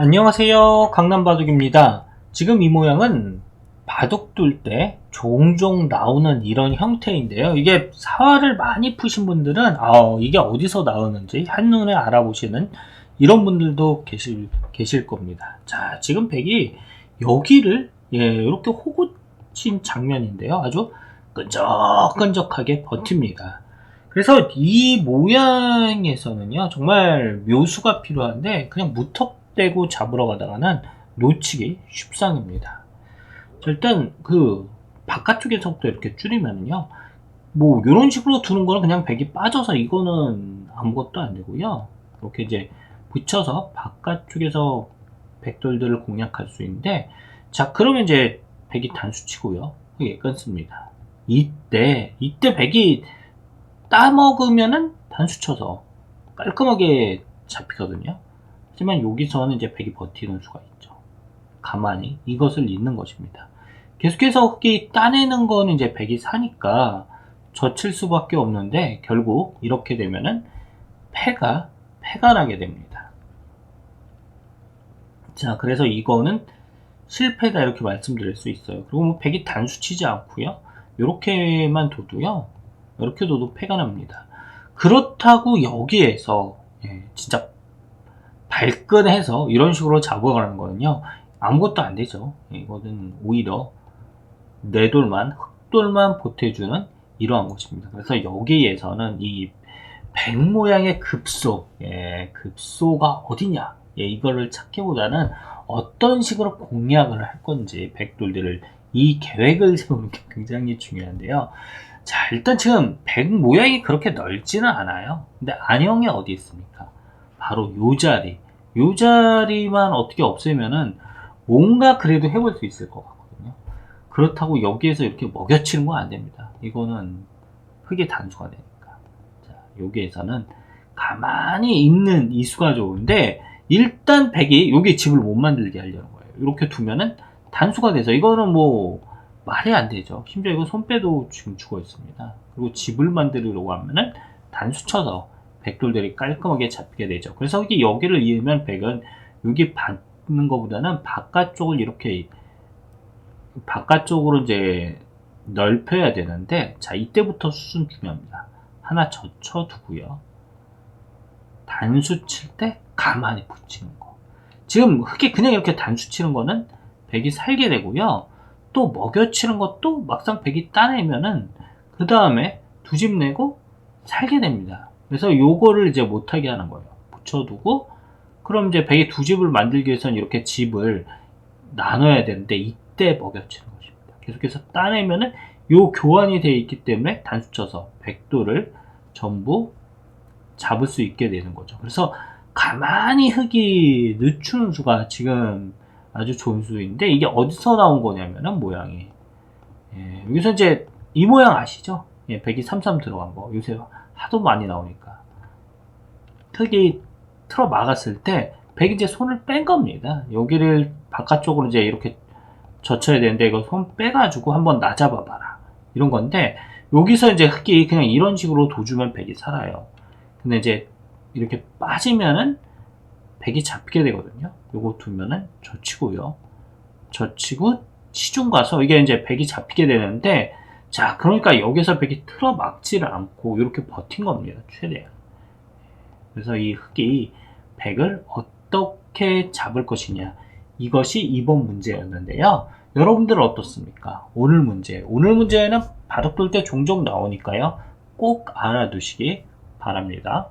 안녕하세요. 강남바둑입니다. 지금 이 모양은 바둑 둘 때 종종 나오는 이런 형태인데요. 이게 사활을 많이 푸신 분들은 아 이게 어디서 나오는지 한눈에 알아보시는 이런 분들도 계실, 계실 겁니다. 자 지금 백이 여기를 예, 이렇게 호구친 장면인데요. 아주 끈적끈적하게 버팁니다. 그래서 이 모양에서는요 정말 묘수가 필요한데 그냥 무턱 대고 잡으러 가다가는 놓치기 쉽상입니다. 자, 일단 그 바깥쪽에서부터 이렇게 줄이면요 뭐 이런 식으로 두는 거는 그냥 백이 빠져서 이거는 아무것도 안 되고요 이렇게 이제 붙여서 바깥쪽에서 백돌들을 공략할 수 있는데 자 그러면 이제 백이 단수 치고요 이게 끊습니다 이때 이때 백이 따먹으면은 단수 쳐서 깔끔하게 잡히거든요. 하지만 여기서는 이제 백이 버티는 수가 있죠. 가만히 이것을 잊는 것입니다. 계속해서 흑이 따내는 거는 이제 백이 사니까 젖힐 수밖에 없는데 결국 이렇게 되면은 패가 패가 나게 됩니다. 자, 그래서 이거는 실패다 이렇게 말씀드릴 수 있어요. 그리고 뭐 백이 단수 치지 않고요. 이렇게만 둬도요. 이렇게 둬도 패가 납니다. 그렇다고 여기에서 예, 진짜 발끈해서 이런 식으로 잡아가는 거는요 아무것도 안 되죠. 예, 이거는 오히려 내돌만 흑돌만 보태주는 이러한 것입니다. 그래서 여기에서는 이 백 모양의 급소, 예, 급소가 어디냐, 예, 이거를 찾기보다는 어떤 식으로 공략을 할 건지 백돌들을 이 계획을 세우는 게 굉장히 중요한데요. 자, 일단 지금 백 모양이 그렇게 넓지는 않아요. 근데 안형이 어디 있습니까? 바로 요 자리. 요 자리만 어떻게 없애면은 뭔가 그래도 해볼 수 있을 것 같거든요. 그렇다고 여기에서 이렇게 먹여치는 건 안 됩니다. 이거는 흙의 단수가 되니까. 자, 여기에서는 가만히 있는 이 수가 좋은데 일단 백이 여기 집을 못 만들게 하려는 거예요. 이렇게 두면은 단수가 돼서 이거는 뭐 말이 안 되죠. 심지어 이거 손빼도 지금 죽어 있습니다. 그리고 집을 만들려고 하면은 단수 쳐서 백돌들이 깔끔하게 잡히게 되죠. 그래서 여기 여기를 이으면 백은 여기 받는 것보다는 바깥쪽을 이렇게 바깥쪽으로 이제 넓혀야 되는데 자 이때부터 수순 중요합니다. 하나 젖혀 두고요. 단수 칠 때 가만히 붙이는 거. 지금 흙이 그냥 이렇게 단수 치는 거는 백이 살게 되고요. 또 먹여치는 것도 막상 백이 따내면은 그 다음에 두 집 내고 살게 됩니다. 그래서 요거를 이제 못하게 하는 거예요. 붙여두고 그럼 이제 백이 두 집을 만들기 위해서는 이렇게 집을 나눠야 되는데 이때 먹여치는 것입니다. 계속해서 따내면은 요 교환이 되어 있기 때문에 단수 쳐서 백도를 전부 잡을 수 있게 되는 거죠. 그래서 가만히 흙이 늦추는 수가 지금 아주 좋은 수인데 이게 어디서 나온 거냐면은 모양이 예, 여기서 이제 이 모양 아시죠? 예, 123 들어간 거 요새 하도 많이 나오니까 흙이 틀어 막았을 때 백이 이제 손을 뺀 겁니다. 여기를 바깥쪽으로 이제 이렇게 젖혀야 되는데 이거 손 빼가지고 한번 나잡아 봐라 이런 건데 여기서 이제 흙이 그냥 이런 식으로 도주면 백이 살아요. 근데 이제 이렇게 빠지면은 백이 잡히게 되거든요. 요거 두면은 젖히고요. 젖히고 시중 가서 이게 이제 백이 잡히게 되는데 자 그러니까 여기서 백이 틀어 막지를 않고 이렇게 버틴 겁니다. 최대한. 그래서 이 흙이 백을 어떻게 잡을 것이냐 이것이 이번 문제였는데요. 여러분들 어떻습니까? 오늘 문제. 오늘 문제는 바둑 둘 때 종종 나오니까요. 꼭 알아두시기 바랍니다.